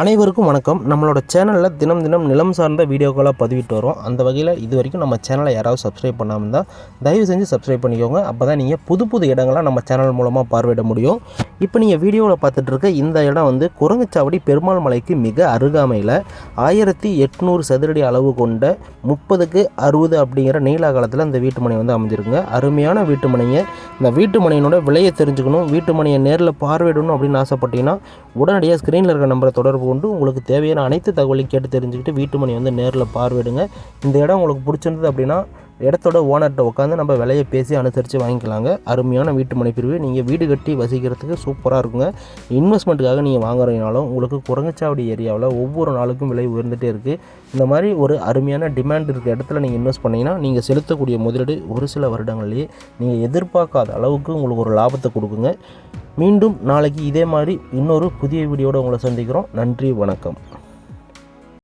அனைவருக்கும் வணக்கம். நம்மளோட சேனலில் தினம் தினம் நிலம் சார்ந்த வீடியோக்களாக பதிவிட்டு வரோம். அந்த வகையில் இது வரைக்கும் நம்ம சேனலை யாராவது சப்ஸ்கிரைப் பண்ணாமல் இருந்தால் தயவு செஞ்சு சப்ஸ்கிரைப் பண்ணிக்கோங்க. அப்போ தான் நீங்கள் புது புது இடங்களாக நம்ம சேனல் மூலமாக பார்வையிட முடியும். இப்போ நீங்கள் வீடியோவில் பார்த்துட்டு இருக்க இந்த இடம் வந்து குரங்குச்சாவடி பெருமாள் மலைக்கு மிக அருகாமையில் ஆயிரத்தி எட்நூறு சதுரடி அளவு கொண்ட முப்பதுக்கு அறுபது அப்படிங்கிற நீலாகாலத்தில் அந்த இந்த வீட்டு மனை வந்து அமைஞ்சிருக்குங்க. அருமையான வீட்டு மனைங்க இந்த வீட்டு மனையினோட விலையை தெரிஞ்சுக்கணும் வீட்டு மனையை நேரில் பார்வையிடணும் அப்படின்னு ஆசைப்பட்டீங்கன்னா உடனடியாக ஸ்க்ரீனில் இருக்கிற நம்பரை தொடர்பு கொண்டு உங்களுக்கு தேவையான அனைத்து தகவலையும் கேட்டு தெரிஞ்சுக்கிட்டு வீட்டு மனை வந்து நேரில் பார்வையிடுங்க. இந்த இடம் உங்களுக்கு பிடிச்சிருந்தது அப்படின்னா இடத்தோட ஓனர்கிட்ட உட்காந்து நம்ம விலையை பேசி அனுசரித்து வாங்கிக்கலாங்க. அருமையான வீட்டு மனைப்பிரிவு நீங்கள் வீடு கட்டி வசிக்கிறதுக்கு சூப்பராக இருக்குங்க. இன்வெஸ்ட்மெண்ட்டுக்காக நீங்கள் வாங்குறீங்கனாலும் உங்களுக்கு குரங்கச்சாவடி ஏரியாவில் ஒவ்வொரு நாளுக்கும் விலை உயர்ந்துகிட்டே இருக்குது இந்த மாதிரி ஒரு அருமையான டிமாண்ட் இருக்க இடத்துல நீங்கள் இன்வெஸ்ட் பண்ணிங்கன்னா நீங்கள் செலுத்தக்கூடிய முதலீடு ஒரு சில வருடங்கள்லேயே நீங்கள் எதிர்பார்க்காத அளவுக்கு உங்களுக்கு ஒரு லாபத்தை கொடுக்குங்க. மீண்டும் நாளைக்கு இதே மாதிரி இன்னொரு புதிய வீடியோட உங்களை சந்திக்கிறோம். நன்றி வணக்கம்.